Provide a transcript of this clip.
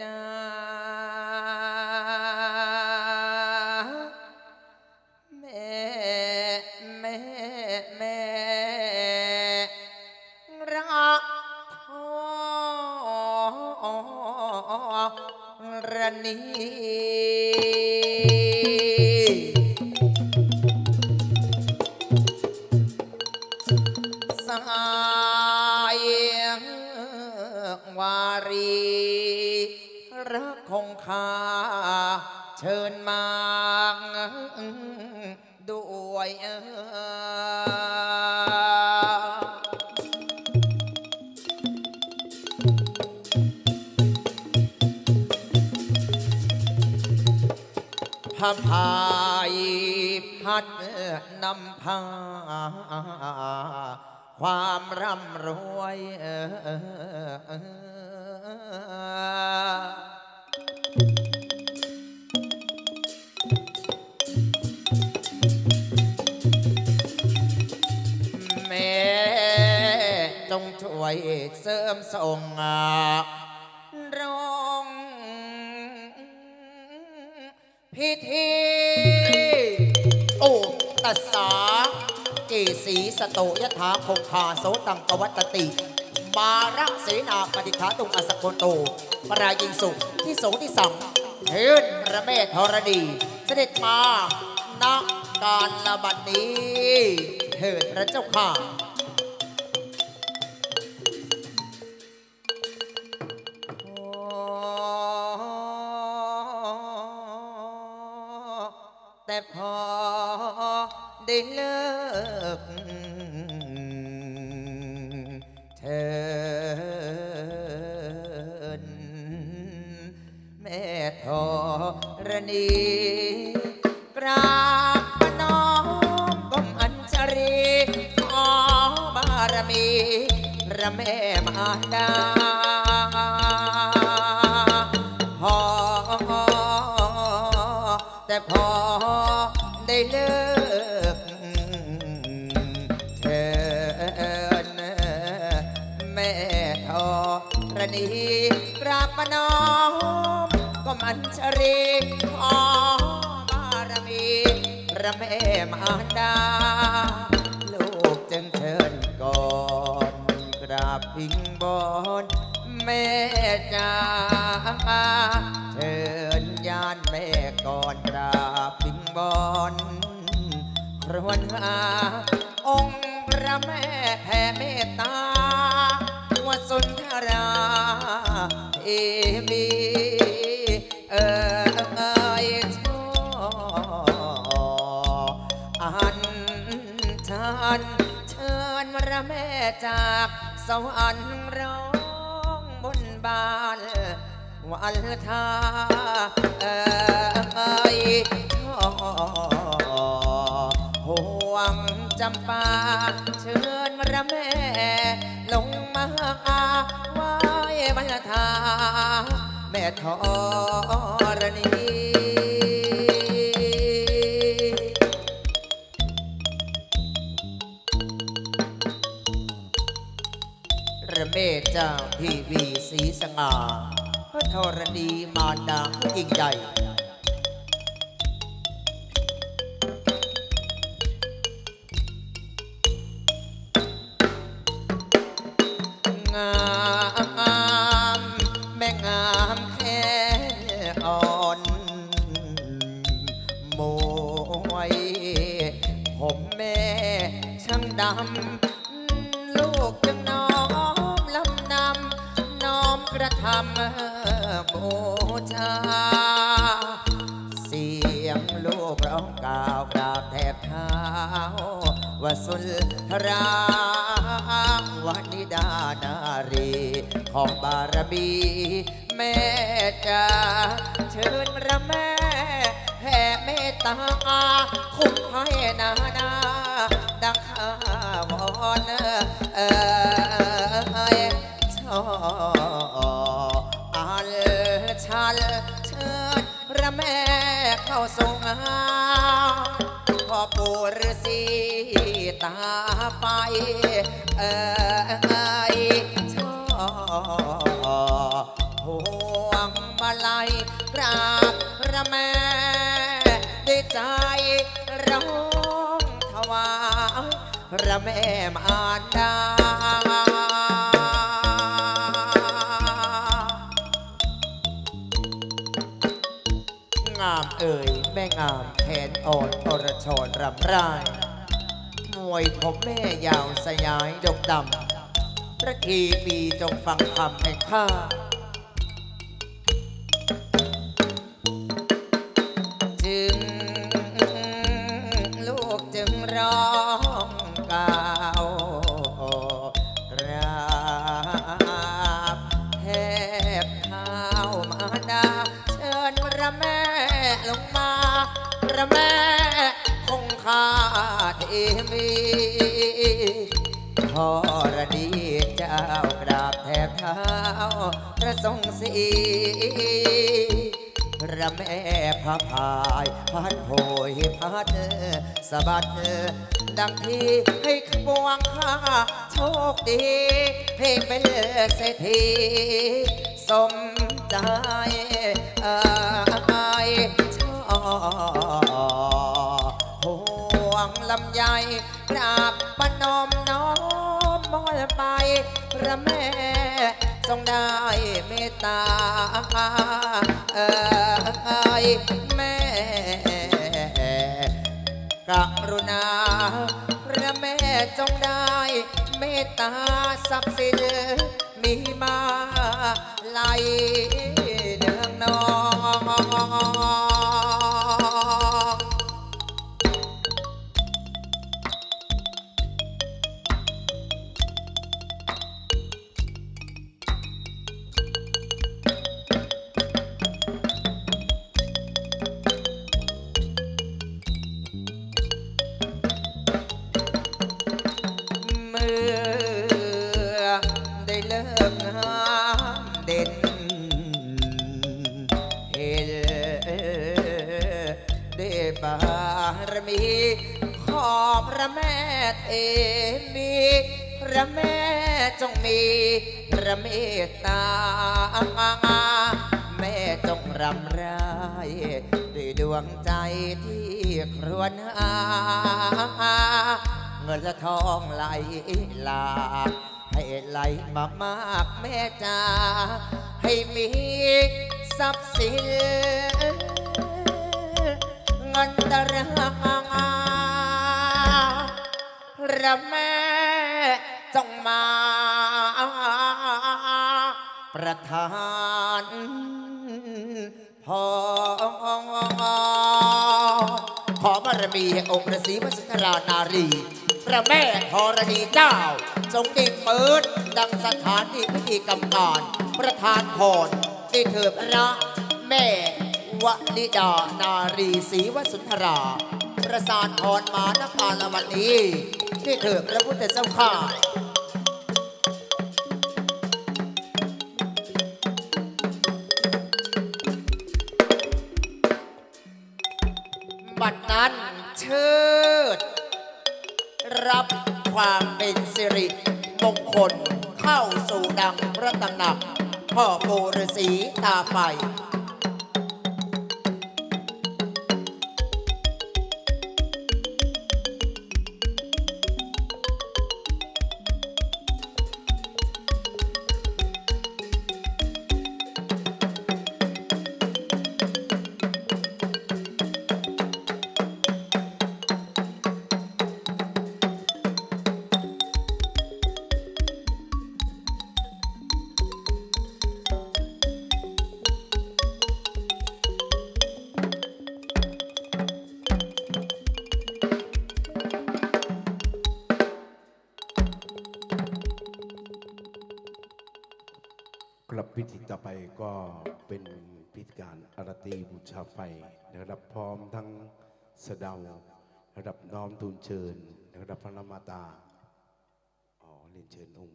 จ้าแม่แม่แม่รักพ่อระนี เชิญมาด้วยเอพระพายพัดนำพา ความร่ำรวย งช่วยเสริมส่งร้องพิธีโอตัสสาเกสีสโตยถาคงคาโสตังกวัตติมารักเสนาปฏิฆาตุงอสกโกโตปรายิงสุที่โสที่สังเทินระแม่ธรณีเสด็จมาณการละบัดนี้เถิดพระเจ้าค่ะ แต่พอได้เลิกเทินแม่ธรณีกราบประนอมก้มอัญชรีขอบารมีพระแม่มารดา ได้เลิกเชิญแม่ทอรณีกราบประนอมก็มันชรีขอบารมีพระแม่มารดา ลูกจึงเชิญก่อนกราบพิงบอนแม่จ้าเชิญญาณแม่ก่อนกราบพิง บอนครวนหาองค์พระแม่แผ่เมตตาวสุนทราเอมีเออเอยชออันชันเชิญพระแม่จากสวรรค์ร้องบนบานวันทาเอ่ยำปาเชิญพระแม่ ลงมาไหว้วันทา แม่ธรณีระเมศเจ้าพี่วีสีสง่าพระธรณีมารดาผู้ยิ่งใหญ่ น้อมกระทำบูชา เสียงลูกร้องกล่าวกราบแทบเท้าว่าสุนทราวนิดานารี ของบารมีแม่จ้าเชิญระแม่แผ่เมตตาคุ้มให้นานา พ่อปู่ฤาษีตาไฟเอ่ยชอห่วงมาลัยกราบระแม่ด้วยใจร้องถวายพระแม่มารดา นอ่อนอรชรรำร่ายมวยผมแม่ยาวสยายดกดำพระทีมีจงฟังคำแห่งข้าจึงลูกจึงร้องกล่าวราบแทบเท้ามาดาเชิญพระแม่ลงมา ระแม่คงคาเทมีทรดีเจ้ากราบแทบเท้าพระทรงศรีพระแม่พระพายพัดโผยพัดสะบัดเถอดังที่ให้ขบวงข้าโชคดี ให้เป็นเศรษฐีสมใจเอ่ยชอบ วงลำไยกราบปนมน้อมมอลไป พระแม่ทรงได้เมตตาเอ่ยแม่กรุณา พระแม่จงได้ เมตตาทรัพย์สินมีมาไหลารมี ขอพระแม่เทมีพระแม่จงมีพระเมตตา แม่จงรำไรด้วยดวงใจที่ครวญหาเงินและทองไหลหลากให้ไหลมามากแม่จ้าให้มีทรัพย์สิน เงินตรังระแม่จงมา ประทานพรขอบารมีแห่งองค์พระศรีวสุนทรานารี พระแม่ธรณีเจ้า ทรงได้เปิดดังสถานที่พิธีกรรมการ ประธานพรได้เถิดพระแม่ วลิดา นารีศรีวสุนทรา ประสานพรมานภาลวันนี้ได้เถิดพระพุทธเจ้าข้าบัดนั้นเชิด รับความเป็นสิริมงคลเข้าสู่ดังพระตำหนักพ่อปู่ฤาษีตาไฟ พิธีต่อไปก็เป็นพิธีการอารตีบูชาไฟนะครับพร้อมทั้งสะเดาระดับน้อมทูลเชิญระดับพระนมาตาอ๋อเรียนเชิญองค์